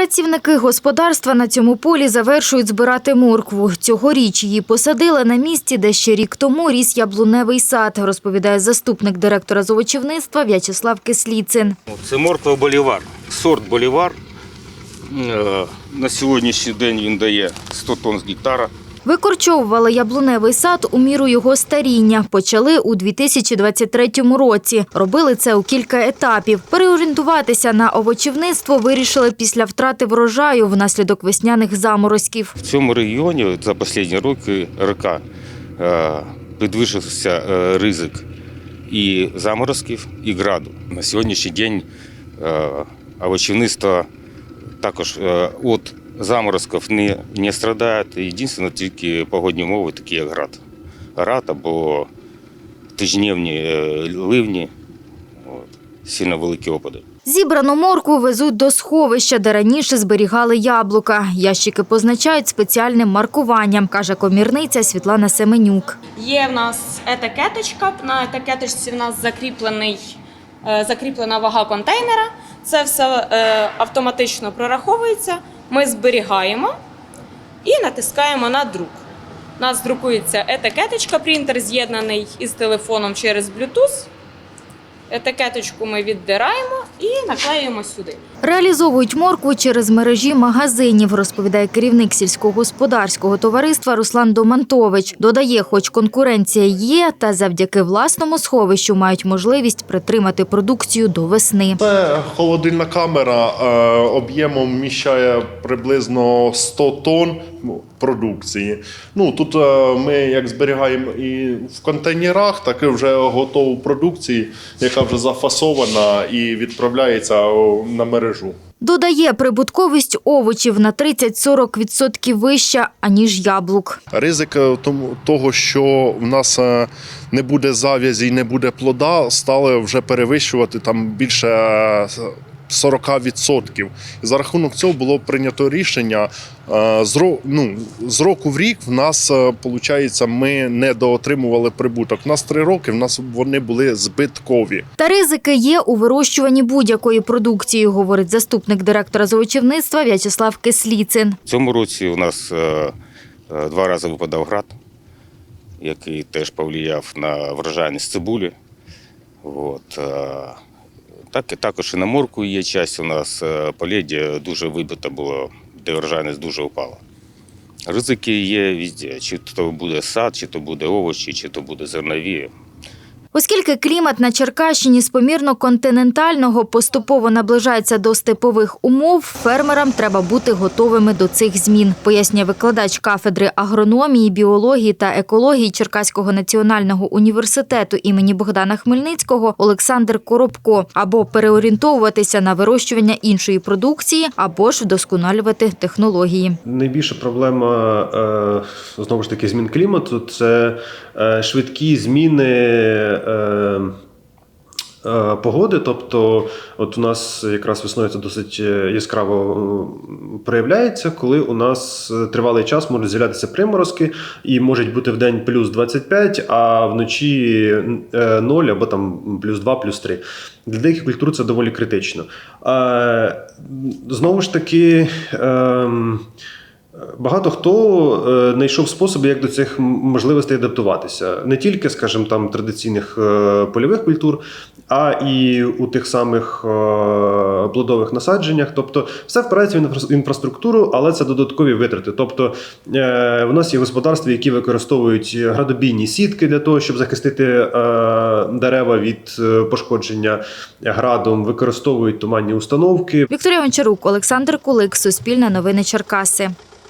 Працівники господарства на цьому полі завершують збирати моркву. Цьогоріч її посадили на місці, де ще рік тому ріс яблуневий сад, розповідає заступник директора з овочівництва В'ячеслав Кисліцин. Це морква болівар. Сорт болівар. Е, На сьогоднішній день він дає 100 тонн з гектара. Викорчовували яблуневий сад у міру його старіння. Почали у 2023 році. Робили це у кілька етапів. Переорієнтуватися на овочівництво вирішили після втрати врожаю внаслідок весняних заморозків. В цьому регіоні за останні роки роки е, підвищився е, ризик і заморозків, і граду. На сьогоднішній день е, овочівництво також від заморозків не, не страдає. Єдине тільки погодні умови, такі як град. Град або тижневні е, ливні, от, сильно великі опади. Зібрану моркву везуть до сховища, де раніше зберігали яблука. Ящики позначають спеціальним маркуванням, каже комірниця Світлана Семенюк. Є в нас етикеточка. На етикеточці в нас закріплений, е, закріплена вага контейнера. Це все е, автоматично прораховується. Ми зберігаємо і натискаємо на друк. У нас друкується етикеточка, принтер з'єднаний із телефоном через Bluetooth. Етикеточку ми віддираємо і наклеюємо сюди. Реалізовують моркву через мережі магазинів, розповідає керівник сільськогосподарського товариства Руслан Домантович. Додає, хоч конкуренція є, та завдяки власному сховищу мають можливість притримати продукцію до весни. Це холодильна камера е, об'ємом вміщає приблизно 100 тонн продукції. Ну тут е, ми як зберігаємо і в контейнерах, так і вже готову продукцію, яка вже зафасована і відправляється на мережу. Додає, прибутковість овочів на 30-40% вища, аніж яблук. Ризик е, того, що в нас е, не буде зав'язі і не буде плода, стали вже перевищувати там більше е, 40%. І за рахунок цього було прийнято рішення е, з ну, з року в рік в нас виходить, ми не доотримували прибуток. У нас три роки в нас вони були збиткові. Та ризики є у вирощуванні будь-якої продукції, говорить заступник директора з овочівництва В'ячеслав Кисліцин. В цьому році у нас е, е, два рази випадав град, який теж повлияв на врожайність цибулі. От, е, так, також і на морку є часть у нас е, дуже вибито було, де врожайність дуже впала. Ризики є везде, чи то буде сад, чи то буде овочі, чи то буде зернові. Оскільки клімат на Черкащині з помірно континентального поступово наближається до степових умов, фермерам треба бути готовими до цих змін, пояснює викладач кафедри агрономії, біології та екології Черкаського національного університету імені Богдана Хмельницького Олександр Коробко, або переорієнтовуватися на вирощування іншої продукції, або ж вдосконалювати технології. Найбільша проблема е, знову ж таки змін клімату це е, швидкі зміни. Е, е, Погоди, тобто, от у нас якраз весною це досить е, яскраво проявляється, коли у нас е, тривалий час можуть з'являтися приморозки, і можуть бути в день плюс 25, а вночі е, 0 або там плюс 2, плюс 3. Для деяких культур це доволі критично. Знову ж таки. Багато хто е, знайшов способи, як до цих можливостей адаптуватися. Не тільки, скажімо, там традиційних е, польових культур, а і у тих самих е, плодових насадженнях. Тобто, все впирається в інфра- інфраструктуру, але це додаткові витрати. Тобто, в нас є господарства, які використовують градобійні сітки для того, щоб захистити дерева від пошкодження градом, використовують туманні установки. Вікторія Гончарук, Олександр Кулик, Суспільне новини Черкаси.